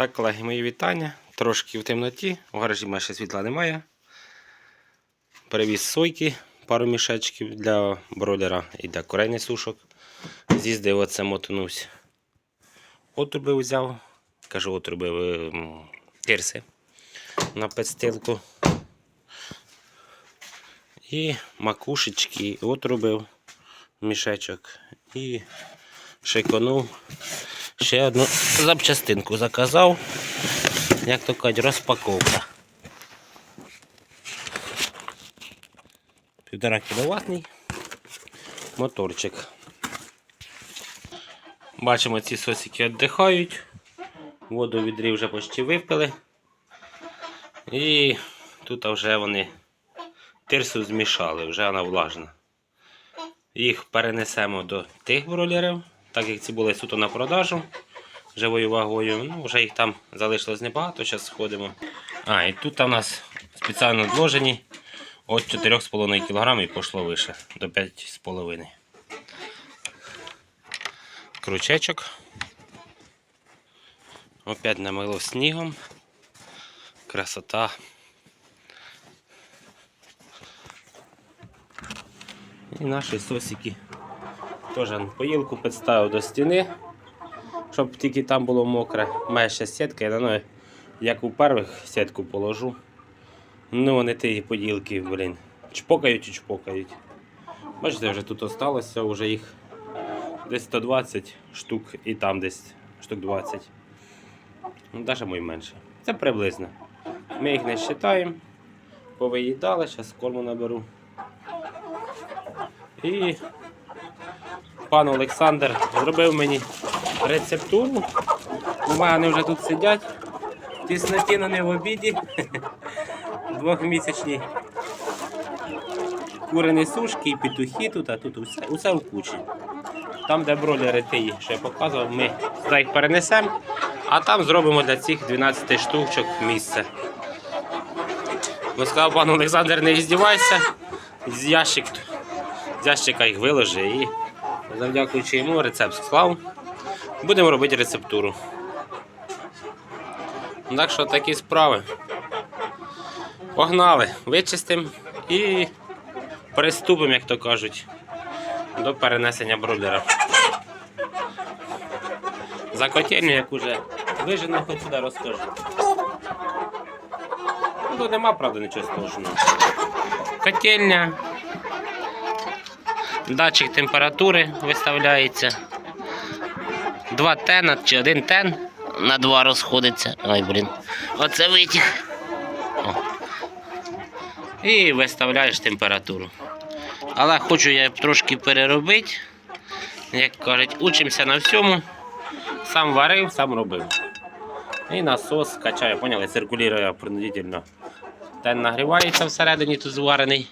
Так, колеги, мої вітання. Трошки в темноті, в гаражі майже світла немає. Перевіз сойки, пару мішечків для бройлера і для курейний сушок. З'їздив оце мотонусь. Отруби взяв. Кажу, отруби ем, тирси на підстилку. І макушечки отрубив мішечок. І шиконув. Ще одну запчастинку заказав. Як то кажуть, розпаковка. Півтора кіловатний моторчик. Бачимо, ці сосики віддихають. Воду відрі вже почти випили. І тут вже вони тирсу змішали, вже вона влажна. Їх перенесемо до тих бролерів, так як ці були суто на продажу живою вагою. Ну, вже їх там залишилось небагато, зараз сходимо. А, і тут у нас спеціально вложені від 4,5 кг і пішло вище до 5,5 Крючечок. Опять намило снігом. Красота. І наші сосики теж поїлку підставив до стіни, щоб тільки там було мокре. Має ще сітка, я на неї, як у перших сітку положу. Ну, вони ті поділки, блін, чпокають і чпокають. Бачите, вже тут осталося, вже їх десь 120 штук і там десь штук 20. Ну, навіть мой менше. Це приблизно. Ми їх не вважаємо. Повиїдали, зараз корму наберу. І пан Олександр зробив мені рецептуру. У мене вже тут сидять. Тісноті на не в обіді. Двохмісячні курені сушки і петухи тут, а тут усе, усе в кучі. Там, де бролери ти, що я показував, ми сюди їх перенесемо, а там зробимо для цих 12 штучок місце. Ну, сказав пан Олександр, не здівайся, з ящик з ящика їх виложи і завдякуючи йому рецепт склав. Будемо робити рецептуру. Так що такі справи. Погнали, вичистимо і приступимо, як то кажуть, до перенесення бройлера. За котельню, як уже вижено, хоч сюди розкажу. Тут нема, правда, нічого страшного. Котельня. Датчик температури виставляється. Два тена чи один тен на два розходиться. Ой, блін. Оце витяг. О. І виставляєш температуру. Але хочу я трошки переробити. Як кажуть, учимося на всьому. Сам варив, сам робив. І насос качає, поняли, циркулює принудительно. Тен нагрівається всередині, тут зварений.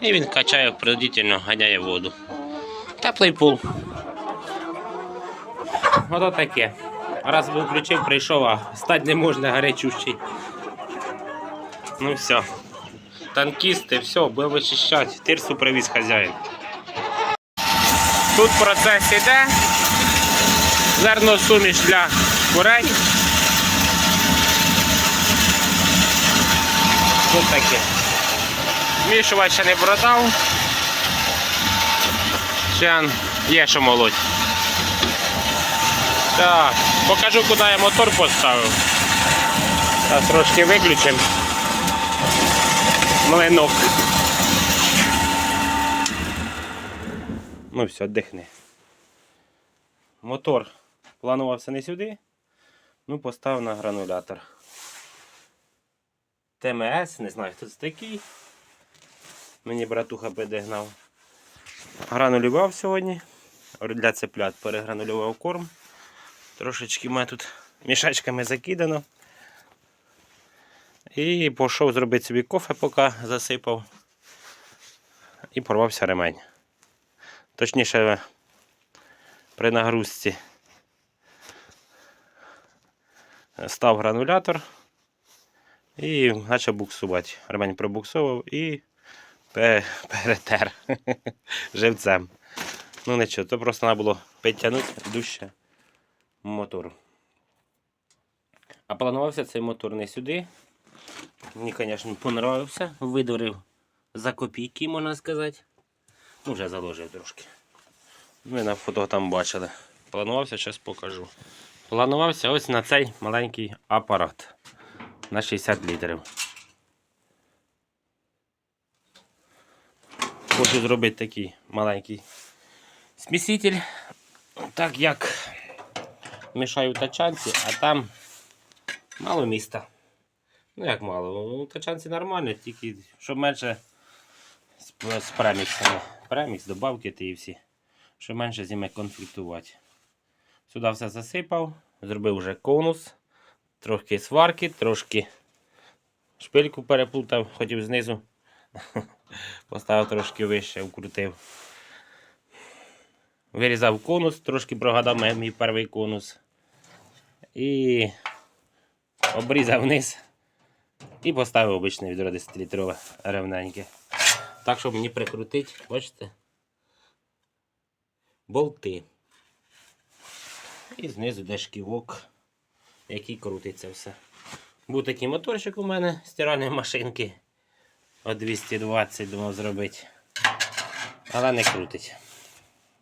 І він качає принудительно, ганяє воду. Теплий пул. Ото таке. Раз виключив, прийшов, а стать не можна гарячущий. Ну все. Танкісти, все, будемо вичищати. Тирсу привіз хазяїн. Тут процес іде. Зерно суміш для курей. Тут таке. Змішувач ще не продав. Ще є що молоть. Так, покажу, куди я мотор поставив. Зараз трошки виключимо. Млинок. Ну все, дихни. Мотор планувався не сюди, ну поставив на гранулятор. ТМС, не знаю хто це такий. Мені братуха підігнав. Гранулював сьогодні. Для цеплят перегранулював корм. Трошечки мене тут мішечками закидано. І пішов зробити собі кофе, поки засипав. І порвався ремень. Точніше, при нагрузці став гранулятор і почав буксувати. Ремень пробуксовував і перетер живцем. Ну нічого, то просто треба було підтягнути дужче мотор. А планувався цей мотор не сюди. Мені, звісно, понравився. Видурив за копійки, можна сказати. Ну, вже заложив трошки. Ви на фото там бачили. Планувався, зараз покажу. Планувався ось на цей маленький апарат на 60 літрів. Хочу зробити такий маленький сміситель, так як мішаю в тачанці, а там мало міста. Ну як мало, у тачанці нормально, тільки щоб менше з, преміксами. Премікс, добавки ті і всі. Щоб менше з ними конфліктувати. Сюди все засипав, зробив вже конус, трохи сварки, трошки шпильку переплутав, хотів знизу. Поставив трошки вище, вкрутив. Вирізав конус, трошки прогадав мій- перший конус. І обрізав вниз. І поставив обичне відро 10-літрове рівненьке. Так, щоб мені прикрутити, бачите? Болти. І знизу де шківок, який крутиться все. Був такий моторчик у мене стиральної машинки. От 220 думав зробити. Але не крутить.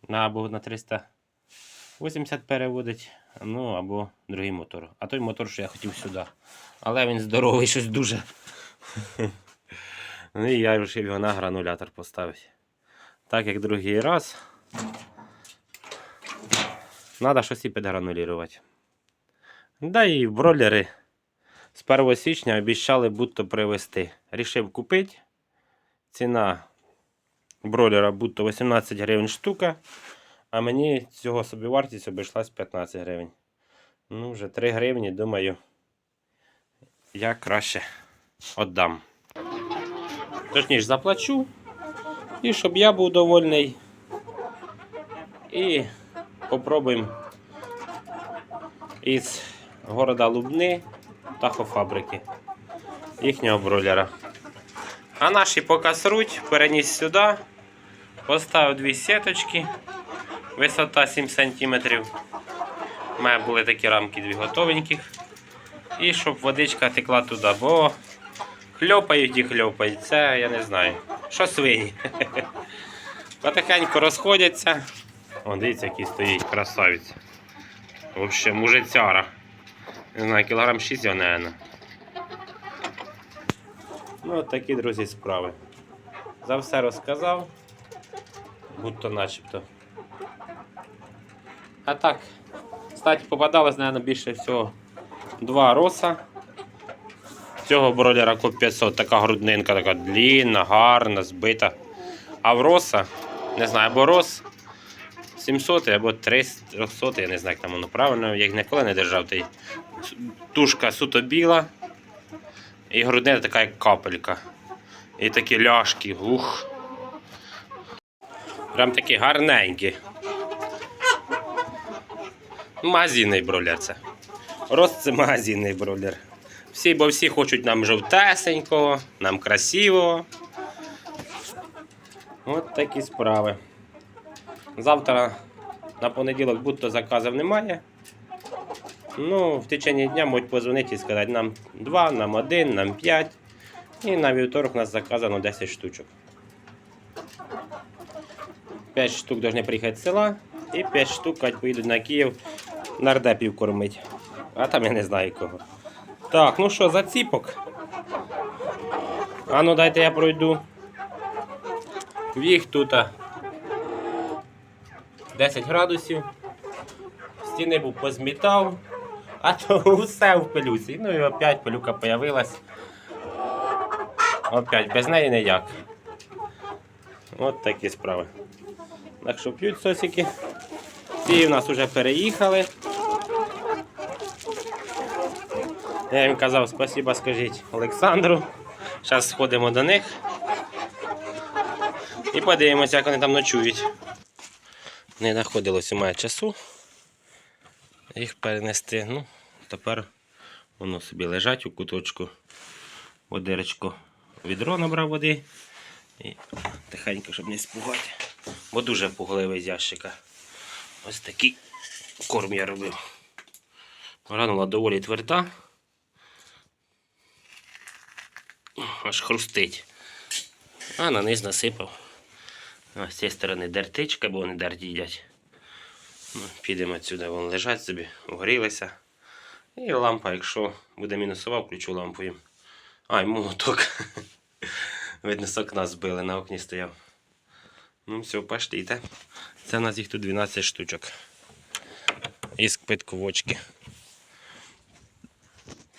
На або на 380 переводить, ну або другий мотор. А той мотор, що я хотів сюди. Але він здоровий, щось дуже. Ну і я вирішив його на гранулятор поставити. Так як другий раз. Треба щось і підгранулювати. Да і бройлери з 1 січня обіцяли будто привезти. Рішив купити. Ціна бройлера будто 18 гривень штука. А мені цього собі вартість обійшлась 15 гривень. Ну, вже 3 гривні, думаю, я краще віддам. Точніше, заплачу. І щоб я був довольний. І попробуємо із города Лубни птахофабрики їхнього бройлера. А наші поки сруть, переніс сюди, поставив дві сіточки, висота 7 см. У мене були такі рамки дві готовеньких. І щоб водичка текла туди, бо хльопають і хльопають. Це я не знаю. Що свині. Потихеньку розходяться. О, дивіться, який стоїть красавець. Взагалі, мужицяра. Не знаю, кілограм 6 його, наверное. Ну, от такі, друзі, справи. За все розказав. Будь-то начебто. А так, кстати, попадалось, мабуть, більше всього два роса. Цього бройлера коп 500, така груднинка, така длінна, гарна, збита. А в роса, не знаю, або рос 700 або 300, я не знаю, як там воно правильно, я їх ніколи не держав. Та й тушка суто біла. І грудина така як капелька. І такі ляшки, ух. Прям такі гарненькі. Магазинний бройлер це. Рост це магазинний бройлер. Всі, бо всі хочуть нам жовтесенького, нам красивого. От такі справи. Завтра на понеділок будь-то заказів немає. Ну, в течение дня можуть позвонити і сказати, нам 2, нам 1, нам 5. І на вівторок у нас заказано 10 штучок. 5 штук повинні приїхати з села, і 5 штук поїдуть на Київ нардепів кормить. А там я не знаю кого. Так, ну що, заціпок. А ну дайте я пройду. Їх тут 10 градусів. Стіни був позмітав, а то все в пилюці. Ну і опять пилюка появилась. Опять без неї ніяк. От такі справи. Так що п'ють сосики. Ці в нас вже переїхали. Я їм казав спасибо, скажіть Олександру. Зараз сходимо до них і подивимося, як вони там ночують. Не знаходилось у мене часу їх перенести. Ну, Тепер воно собі лежать у куточку, водирочку відро набрав води і тихенько, щоб не спугати, бо дуже пугливий з ящика. Ось такий корм я робив. Гранула доволі тверда, аж хрустить. А на низ насипав. А з цієї сторони дертичка, бо вони дерті їдять. Підемо відсюди, вон лежать собі, огрілися. І лампа, якщо буде мінусова, включу лампу їм. А, й молоток. Видно, з окна збили, на окні стояв. Ну, все, пошліте. Це у нас їх тут 12 штучок. Із кпитковочки.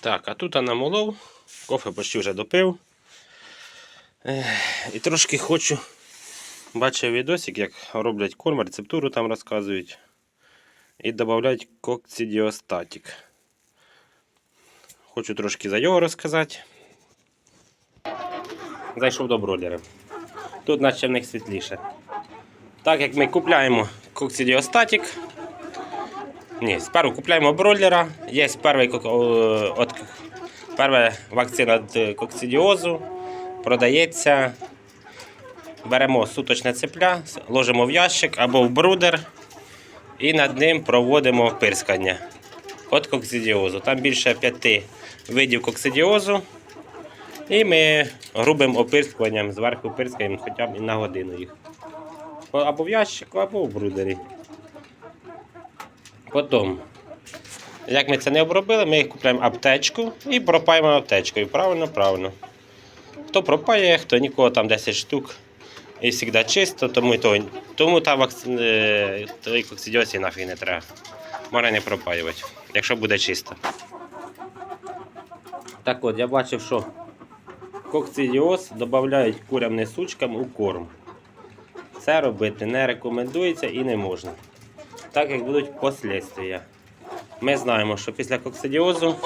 Так, а тут я намолов, кофе почти вже допив. І трошки хочу. Бачив відосик, як роблять корм, рецептуру там розказують. І додають кокцидіостатик. Хочу трошки за його розказати. Зайшов до бролера. Тут наче в них світліше. Так як ми купляємо кокцидіостатик. Ні, спершу купляємо бройлера. Є перший, от, перша вакцина від кокцидіозу. Продається. Беремо суточне цепля, ложимо в ящик або в брудер і над ним проводимо пирскання від коксидіозу. Там більше п'яти видів коксидіозу. І ми грубим опирскуванням зверху пирскаємо хоча б і на годину їх. Або в ящику, або в брудері. Потім, як ми це не обробили, ми їх купуємо аптечку і пропаємо аптечкою. Правильно, правильно. Хто пропає, хто нікого там 10 штук. І завжди чисто, тому, то, тому та вакци... той коксидіоз і нафіг не треба. Можна не пропаювати, якщо буде чисто. Так от, я бачив, що коксидіоз додають курям несучкам у корм. Це робити не рекомендується і не можна. Так як будуть послідствия. Ми знаємо, що після коксидіозу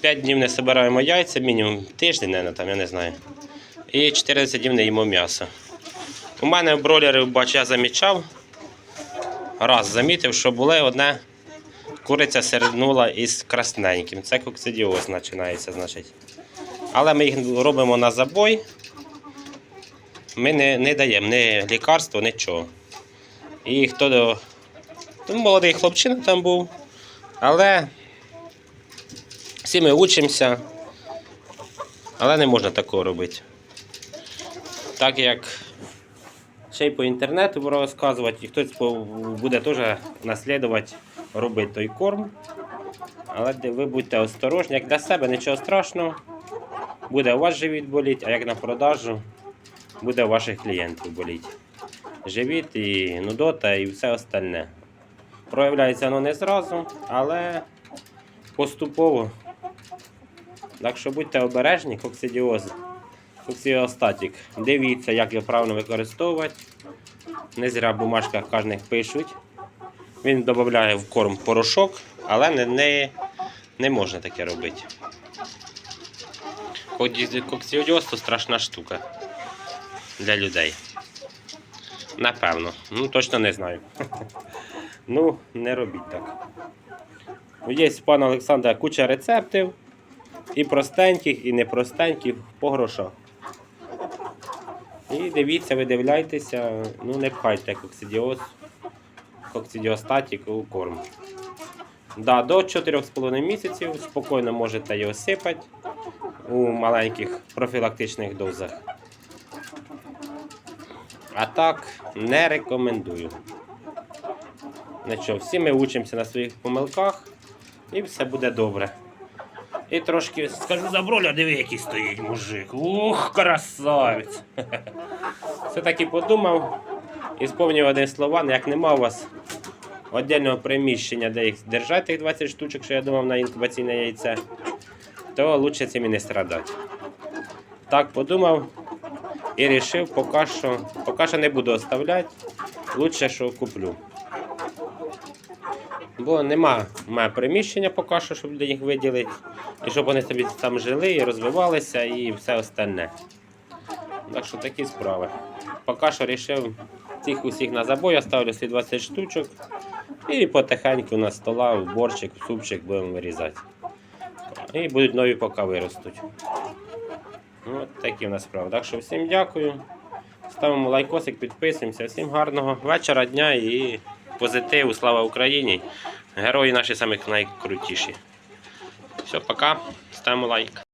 5 днів не збираємо яйця, мінімум тиждень, там, я не знаю. І 14 днів не їмо м'ясо. У мене бройлери, бачу, я замічав. Раз замітив, що була одна куриця середнула із красненьким. Це коксидіоз починається, значить. Але ми їх робимо на забой. Ми не, не даємо ні лікарства, нічого. І хто до. Ну, молодий хлопчина там був. Але всі ми учимося. Але не можна такого робити. Так як ще й по інтернету буду розказувати, і хтось буде теж наслідувати робити той корм. Але ви будьте осторожні, як для себе нічого страшного. Буде у вас живіт боліти, а як на продажу, буде у ваших клієнтів боліти. Живіт і нудота і все остальне. Проявляється воно не зразу, але поступово. Так що будьте обережні, коксидіоз, коксидіостатик. Дивіться, як його правильно використовувати. Не зря в бумажках кожних пишуть. Він додає в корм порошок, але не, не, не можна таке робити. Коксидіоз то страшна штука для людей. Напевно. Ну, точно не знаю. Ну, не робіть так. Є у пана Олександра куча рецептів. І простеньких, і непростеньких по грошах. І дивіться, видивляйтеся, ну не пхайте коксидіоз, коксидіостатик у корм. Да, до 4,5 місяців спокійно можете його сипати у маленьких профілактичних дозах. А так не рекомендую. Нічого, всі ми учимося на своїх помилках і все буде добре. І трошки скажу за броля, диви, який стоїть мужик. Ух, красавець. Все-таки подумав і сповнив один слова, як нема у вас віддільного приміщення, де їх держати, тих 20 штучок, що я думав на інкубаційне яйце, то краще цим і не страдати. Так подумав і вирішив, поки що, поки що не буду оставляти, краще, що куплю. Бо нема в приміщення поки що, щоб їх виділити. І щоб вони собі там жили і розвивалися і все остальне. Так що такі справи. Поки що вирішив цих усіх на забой, оставлю всі 20 штучок. І потихеньку на стола, в борщик, в супчик будемо вирізати. І будуть нові поки виростуть. От такі в нас справи. Так що всім дякую. Ставимо лайкосик, підписуємося. Всім гарного вечора, дня і позитиву. Слава Україні! Герої наші самі найкрутіші. Все, пока. Ставимо лайк.